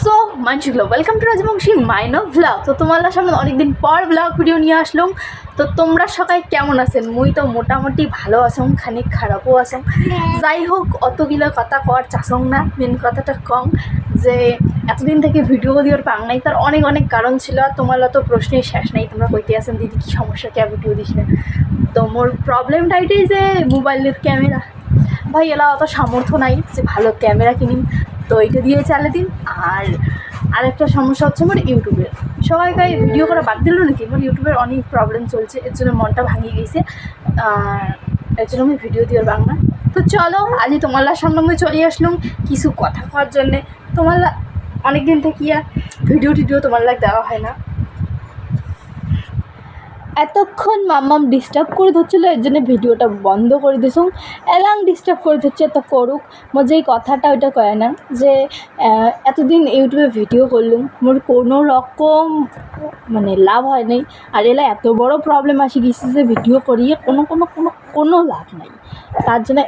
So মানসিকলো welcome to Rajbanshi mine vlog তো তোমাদের সামনে অনেকদিন পর ব্লগ ভিডিও নিয়ে আসলাম। তো তোমরা সবাই কেমন আছেন? মুই তো মোটামুটি ভালো আছং খানিক খারাপও আছং যাই হোক, অতগুলো কথা কর, চাসং না মেন কথাটা কম যে, এতদিন থেকে ভিডিও দিওর পাং নাই, তার অনেক অনেক কারণ ছিল। তোমার তো প্রশ্নের শেষ নাই, তোমরা কইতে আছেন, দিদি, কি সমস্যা? কে ভিডিও দিস না? তো মোর প্রবলেমটা এটাই যে মোবাইলের ক্যামেরা ভাই, এলা অত সামর্থ্য নাই যে ভালো ক্যামেরা কিনিম। তো এইটা দিয়ে চালে দিন। আর আরেকটা সমস্যা হচ্ছে আমার ইউটিউবের সবাই ভিডিও করা বাদ দিল নাকি? আমার ইউটিউবের অনেক প্রবলেম চলছে, এর জন্য মনটা ভাঙিয়ে গেছে। আর এর জন্য আমি ভিডিও দিয়ে বাংলা। তো চলো আজই তোমার সামনে আমি চলে আসলাম। কিছু কথা কওয়ার জন্যে। তোমার অনেক দিন থেকে আর ভিডিও টিডিও তোমার লাগ দেওয়া হয় না। এতক্ষণ মাম্মাম ডিস্টার্ব করে ধরছিল, এর জন্য ভিডিওটা বন্ধ করে দিছুম এলাং ডিস্টার্ব করে ধরছে তো করুক মোর যেই কথাটা ওইটা কয় না, যে এতদিন ইউটিউবে ভিডিও করলুম মোর কোনো রকম মানে লাভ হয় নাই। আর এলা এত বড় প্রবলেম আসি গেছে যে ভিডিও করিয়ে কোনো কোনো কোনো কোনো লাভ নাই। তার জন্য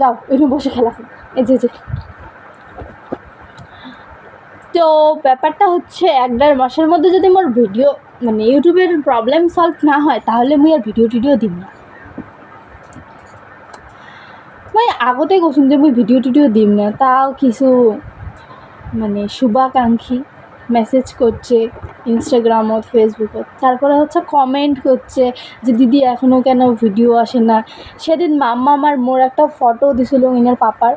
যাও, এখানে বসে খেলা এই যে। তো ব্যাপারটা হচ্ছে এক দেড় মাসের মধ্যে যদি মোর ভিডিও মানে ইউটিউবের প্রবলেম সলভ না হয়, তাহলে মুই আর ভিডিও টিডিও দিম না। মই আগতে কৈছোঁ যে মই ভিডিও টিডিও দিম না, তাও কিছু মানে শুভাকাঙ্ক্ষী। মেসেজ করছে ইনস্টাগ্রামত ফেসবুকত তারপরে হচ্ছে কমেন্ট করছে যে, দিদি এখনও কেন ভিডিও আসে না? সেদিন মাম্মা আমার মোর একটা ফটো দিছিল ইনার পাপার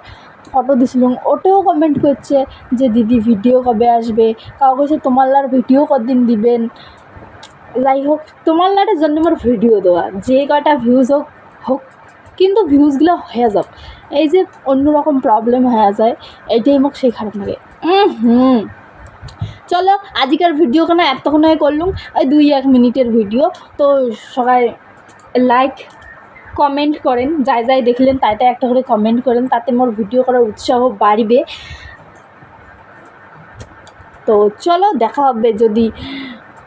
ফটো দিছিল। ওটাও কমেন্ট করছে যে, দিদি ভিডিও কবে আসবে? কাউ কইছে তোমার লার ভিডিও কদিন দিবেন? যাই হোক তোমার লারের জন্য আমার ভিডিও দেওয়া। যে কটা ভিউজ হোক হোক, কিন্তু ভিউজগুলো হয়ে যাক। এই যে অন্যরকম প্রবলেম হয়ে যায়, এটাই মোক সেই খারাপ লাগে। হুম চলো, আজকের ভিডিও কেন এতক্ষণ করলুম? ওই দুই এক মিনিটের ভিডিও তো সবাই লাইক কমেন্ট করেন। যাই যাই দেখলেন, তাই তাই একটা করে কমেন্ট করেন। তাতে মোর ভিডিও করার উৎসাহ বাড়বে। তো চলো, দেখা হবে যদি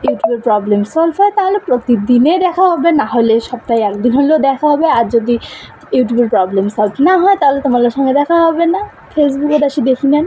ইউটিউবের প্রবলেম সলভ হয়, তাহলে প্রতিদিনে দেখা হবে। না হলে সপ্তাহে একদিন হলেও দেখা হবে। আর যদি ইউটিউবের প্রবলেম সলভ না হয়, তাহলে তোমাদের সঙ্গে দেখা হবে না। ফেসবুকে এসে দেখি নেন।